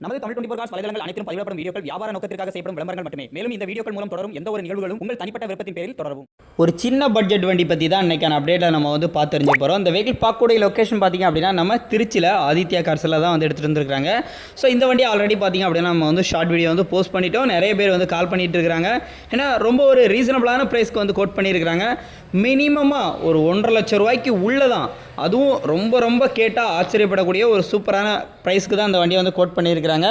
நமது Tamil twenty cos வலைதளங்கள் அனைத்தும் பதிவிடப்படும் வீடியோக்கள் வியாபார நோக்கத்திற்காக செய்யப்படும் விளம்பரங்கள் மட்டுமே. மேலும் இந்த வீடியோக்கள் மூலம் தொடரும் எந்த ஒரு நிகழ்வுகளும் உங்கள் தனிப்பட்ட விருப்பத்தின் பேரில் தொடரும் ஒரு சின்ன பட்ஜெட் வண்டி பற்றி தான் இன்றைக்கான அப்டேட்டில் நம்ம வந்து பார்த்து தெரிஞ்சு போகிறோம் இந்த வெஹிக்கிள் பார்க்கக்கூடிய லொக்கேஷன் பார்த்திங்க அப்படின்னா நம்ம திருச்சியில் ஆதித்யா கார்ஸில் தான் வந்து எடுத்துகிட்டு வந்துருக்காங்க ஸோ இந்த வண்டி ஆல்ரெடி பார்த்திங்க அப்படின்னா நம்ம வந்து ஷார்ட் வீடியோ வந்து போஸ்ட் பண்ணிட்டோம். நிறைய பேர் வந்து கால் பண்ணிட்டு இருக்காங்க ஏன்னா ரொம்ப ஒரு ரீசனபிளான ப்ரைஸ்க்கு வந்து கோட் பண்ணியிருக்கிறாங்க. மினிமமாக ஒரு ஒன்றரை லட்சம் ரூபாய்க்கு உள்ளே தான் அதுவும் ரொம்ப ரொம்ப கேட்டால் ஆச்சரியப்படக்கூடிய ஒரு சூப்பரான ப்ரைஸ்க்கு தான் இந்த வண்டியை வந்து கோட் பண்ணியிருக்கிறாங்க.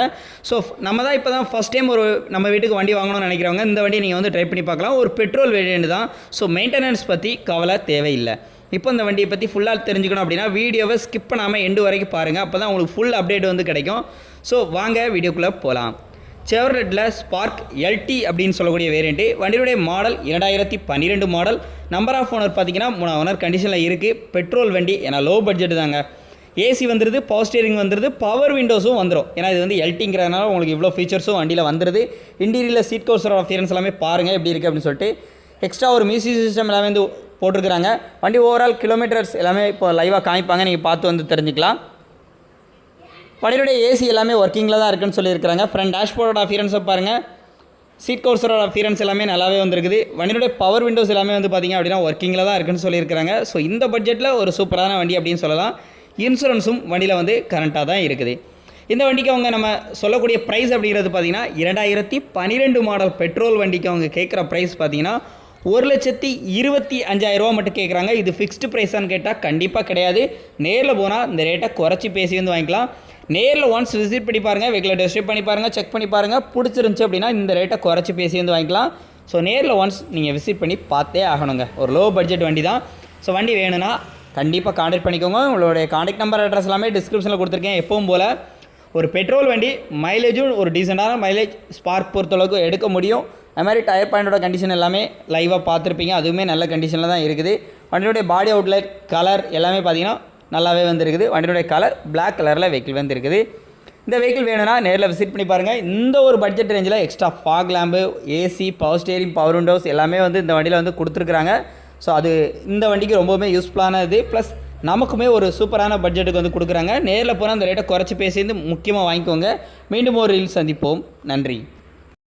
ஸோ நம்ம தான் இப்போ தான் ஃபஸ்ட் டைம் ஒரு நம்ம வீட்டுக்கு வண்டி வாங்கணும்னு நினைக்கிறவங்க இந்த வண்டியை நீங்கள் வந்து ட்ரை பண்ணி பார்க்கலாம். ஒரு பெட்ரோல் வேரியண்ட் தான். ஸோ மெயின்டெனன்ஸ் பற்றி கவலை தேவையில்லை. இப்போ இந்த வண்டியை பற்றி ஃபுல்லாக தெரிஞ்சுக்கணும் அப்படின்னா வீடியோவை ஸ்கிப் பண்ணாமல் எண்டு வரைக்கும் பாருங்கள் அப்போ தான் உங்களுக்கு ஃபுல் அப்டேட் வந்து கிடைக்கும். ஸோ வாங்க வீடியோக்குள்ளே போகலாம் செவர்லெட்டில் ஸ்பார்க் எல்டி அப்படின்னு சொல்லக்கூடிய வேரியண்ட்டு வண்டியுடைய மாடல் இரண்டாயிரத்தி பன்னிரெண்டு மாடல் நம்பர் ஆஃப் ஓனர் பார்த்தீங்கன்னா மூணு ஓனர் கண்டிஷனில் இருக்குது பெட்ரோல் வண்டி ஏன்னா லோ பட்ஜெட் தாங்க. ஏசி வந்துடுது பவர் ஸ்டியரிங் வந்துடுது பவர் விண்டோஸும் வந்துடும் ஏன்னா இது வந்து எல்டிங்கிறதுனால உங்களுக்கு இவ்வளோ ஃபீச்சர்ஸும் வண்டியில் வந்துடுது இன்டீரியரில் சீட் கவர்ஸோட அஃபியரன்ஸ் எல்லாமே பாருங்கள் எப்படி இருக்குது அப்படின்னு சொல்லிட்டு. எக்ஸ்ட்ரா ஒரு மியூசிக் சிஸ்டம் எல்லாமே வந்து போட்டிருக்கிறாங்க. வண்டி ஓவரால் கிலோமீட்டர்ஸ் எல்லாமே இப்போ லைவாக காமிப்பாங்க. நீங்கள் பார்த்து வந்து தெரிஞ்சுக்கலாம். வண்டியுடைய ஏசி எல்லாமே ஒர்க்கிங்கில் தான் இருக்குன்னு சொல்லியிருக்கிறாங்க. ஃப்ரண்ட் டேஷ்போர்டோட அஃபியரன்ஸை பாருங்கள் சீட் கோர்ஸரோட அஃபியரன்ஸ் எல்லாமே நல்லாவே வந்திருக்குது. வண்டியோடைய பவர் விண்டோஸ் எல்லாமே வந்து பார்த்திங்க அப்படின்னா ஒர்க்கிங்கில் தான் இருக்குன்னு சொல்லியிருக்கிறாங்க. ஸோ இந்த பட்ஜெட்டில் ஒரு சூப்பரான வண்டி அப்படின்னு சொல்லலாம். இன்சூரன்ஸும் வண்டியில் வந்து கரண்ட்டாக தான் இருக்குது. இந்த வண்டிக்கு அவங்க நம்ம சொல்லக்கூடிய ப்ரைஸ் அப்படிங்கிறது பார்த்தீங்கன்னா இரண்டாயிரத்தி பன்னிரெண்டு மாடல் பெட்ரோல் வண்டிக்கு அவங்க கேட்குற ப்ரைஸ் பார்த்தீங்கன்னா ஒரு லட்சத்தி இருபத்தி அஞ்சாயிரரூவா மட்டும் கேட்குறாங்க. இது ஃபிக்ஸ்டு ப்ரைஸான்னு கேட்டால் கண்டிப்பாக கிடையாது. நேரில் போனால் இந்த ரேட்டை குறைச்சி பேசி வந்து வாங்கிக்கலாம். நேரில் ஒன்ஸ் விசிட் பண்ணி பாருங்கள் வெஹிக்கில் டெஸ்ட் பண்ணி பாருங்கள் செக் பண்ணி பாருங்கள் பிடிச்சிருந்துச்சி அப்படின்னா இந்த ரேட்டை குறைச்சி பேசி வந்து வாங்கிக்கலாம். ஸோ நேரில் ஒன்ஸ் நீங்கள் விசிட் பண்ணி பார்த்தே ஆகணுங்க. ஒரு லோ பட்ஜெட் வண்டி தான் ஸோ வண்டி வேணும்னா கண்டிப்பாக காண்டாக்ட் பண்ணிக்கோங்க. உங்களுடைய காண்டாக்ட் நம்பர் அட்ரஸ் எல்லாமே டிஸ்கிரிப்ஷனில் கொடுத்துருக்கேன். எப்பவும் போல் ஒரு பெட்ரோல் வண்டி மைலேஜும் ஒரு டீசெண்டான மைலேஜ் ஸ்பார்க் பொறுத்தளவுக்கு எடுக்க முடியும். அது மாதிரி டயர் பாயிண்டோட கண்டிஷன் எல்லாமே லைவாக பார்த்துருப்பீங்க. அதுவுமே நல்ல கண்டிஷனில் தான் இருக்குது. வண்டியோடைய பாடி அவுட்லைட் கலர் எல்லாமே பார்த்தீங்கன்னா நல்லாவே வந்துருக்குது. வண்டியினுடைய கலர் பிளாக் கலரில் வெஹிக்கிள் வந்துருக்குது. இந்த வெஹிக்கிள் வேணும்னா நேரில் விசிட் பண்ணி பாருங்கள் இந்த ஒரு பட்ஜெட் ரேஞ்சில் extra fog lamp AC power steering power windows எல்லாமே வந்து இந்த வண்டியில் வந்து கொடுத்துருக்குறாங்க. ஸோ அது இந்த வண்டிக்கு ரொம்பவுமே யூஸ்ஃபுல்லானது ப்ளஸ் நமக்குமே ஒரு சூப்பரான பட்ஜெட்டுக்கு வந்து கொடுக்குறாங்க. நேரில் போனால் அந்த ரேட்டை குறைச்சி பேசி முக்கியமாக வாங்கிக்கோங்க. மீண்டும் ஒரு ரீல் சந்திப்போம். நன்றி.